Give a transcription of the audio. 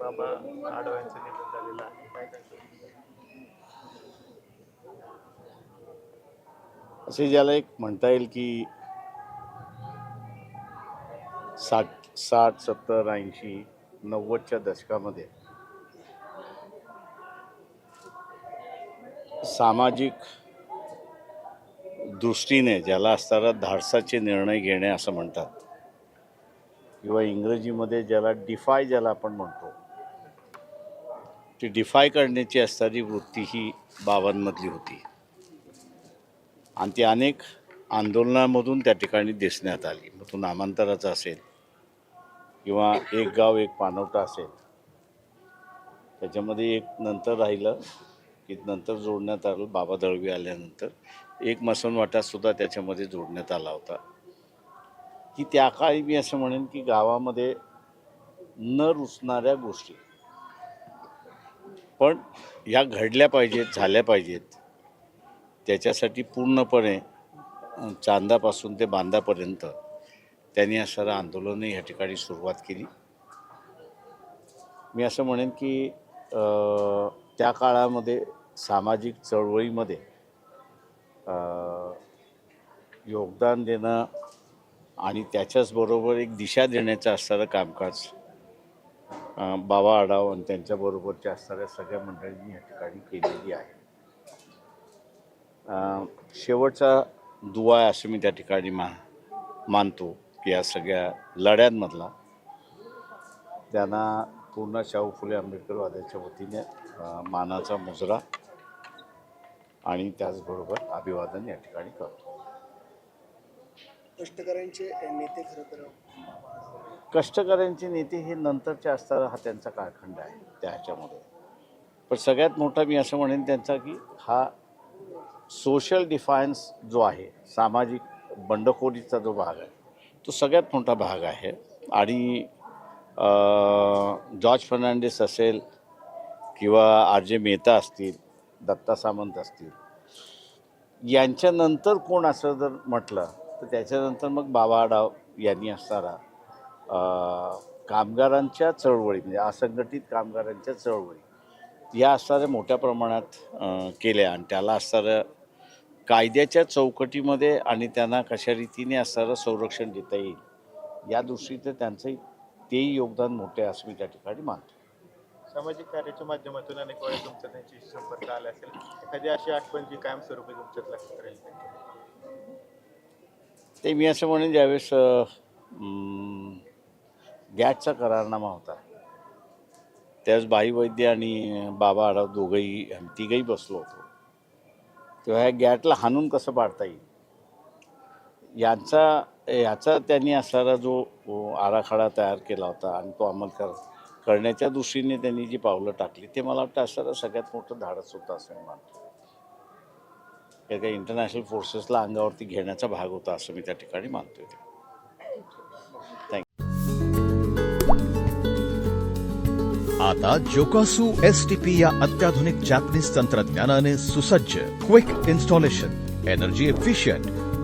बाबा निधन झालेलं आहे काय असे ज्याला एक म्हणता येईल की साठ साठ सत्तर ऐंशी नव्वदच्या दशकामध्ये सामाजिक दृष्टीने ज्याला असताना धाडसाचे निर्णय घेणे असं म्हणतात. किंवा इंग्रजीमध्ये ज्याला डिफाय ज्याला आपण म्हणतो. ती डिफाय करण्याची असणारी वृत्ती ही बाबांमधली होती. आणि ती अनेक आंदोलनामधून त्या ठिकाणी दिसण्यात आली. मग तो नामांतराचा असेल किंवा एक गाव एक पानवटा असेल. त्याच्यामध्ये एक नंतर राहिलं की नंतर जोडण्यात आलं बाबा दळवी आल्यानंतर. एक मसनवाटासुद्धा त्याच्यामध्ये जोडण्यात आला होता. की त्या काळी मी असं म्हणेन की गावामध्ये न रुचणाऱ्या गोष्टी. पण ह्या घडल्या पाहिजेत झाल्या पाहिजेत. त्याच्यासाठी पूर्णपणे चांदापासून ते बांधापर्यंत त्यांनी असणारं आंदोलनही या ठिकाणी सुरुवात केली. मी असं म्हणेन की त्या काळामध्ये सामाजिक चळवळीमध्ये योगदान देणं आणि त्याच्याचबरोबर एक दिशा देण्याचं असणारं कामकाज. बाबा आढाव आणि त्यांच्याबरोबरच्या असणाऱ्या सगळ्या मंडळींनी या ठिकाणी केलेली आहे. शेवटचा दुवा आहे असं मी त्या ठिकाणी मा मानतो की या सगळ्या लढ्यांमधला. त्यांना पूर्ण शाहू फुले आंबेडकरवाद्याच्या वतीने मानाचा मुजरा. आणि त्याचबरोबर अभिवादन या ठिकाणी करतो. कष्टकऱ्यांचे नेते खरं तर कष्टकऱ्यांचे नेते हे नंतरचे असणारा हा त्यांचा काळखंड आहे त्या ह्याच्यामध्ये पण सगळ्यात मोठा मी असं म्हणेन त्यांचा की हा सोशल डिफायन्स जो आहे सामाजिक बंडखोरीचा जो भाग आहे तो सगळ्यात मोठा भाग आहे. आणि जॉर्ज फर्नांडिस असेल किंवा आर जे मेहता असतील दत्ता सामंत असतील. यांच्यानंतर कोण असं जर म्हटलं तर त्याच्यानंतर मग बाबा डाव यांनी असणारा कामगारांच्या चळवळी म्हणजे असंघटित कामगारांच्या चळवळी या असणाऱ्या मोठ्या प्रमाणात केल्या. आणि त्याला असणाऱ्या कायद्याच्या चौकटीमध्ये आणि त्यांना कशा रीतीने असणारं संरक्षण देता येईल या दृष्टीचं त्यांचंही तेही योगदान मोठे असं मी त्या ठिकाणी मानतो. सामाजिक कार्याच्या माध्यमातून अनेक वेळा तुमचा त्यांची संपर्क आला असेल. एखादी अशी आठवण जी कायमस्वरूपी तुमच्यात लक्षात राहील? ते मी असं म्हणेन ज्यावेळेस गॅसचा गॅटचा करारनामा होता त्यावेळेस बाई वैद्य आणि बाबा आढाव दोघंही आम्ही तिघंही बसलो होतो. तेव्हा ह्या गॅटला हाणून कसं पाडता येईल? यांचा याचा त्यांनी असणारा जो आराखडा तयार केला होता आणि तो अंमल करत करण्याच्या दृष्टीने त्यांनी जी पावलं टाकली ते मला वाटतं असणारं सगळ्यात मोठं धाडस होतं असं मी मानतो. हे काही इंटरनॅशनल फोर्सेसला अंगावरती घेण्याचा भाग होता असं मी त्या ठिकाणी मानतोय. आता जोकासू एस टी पी या अत्याधुनिक जॅपनीज तंत्रज्ञानाने सुसज्ज quick installation energy efficient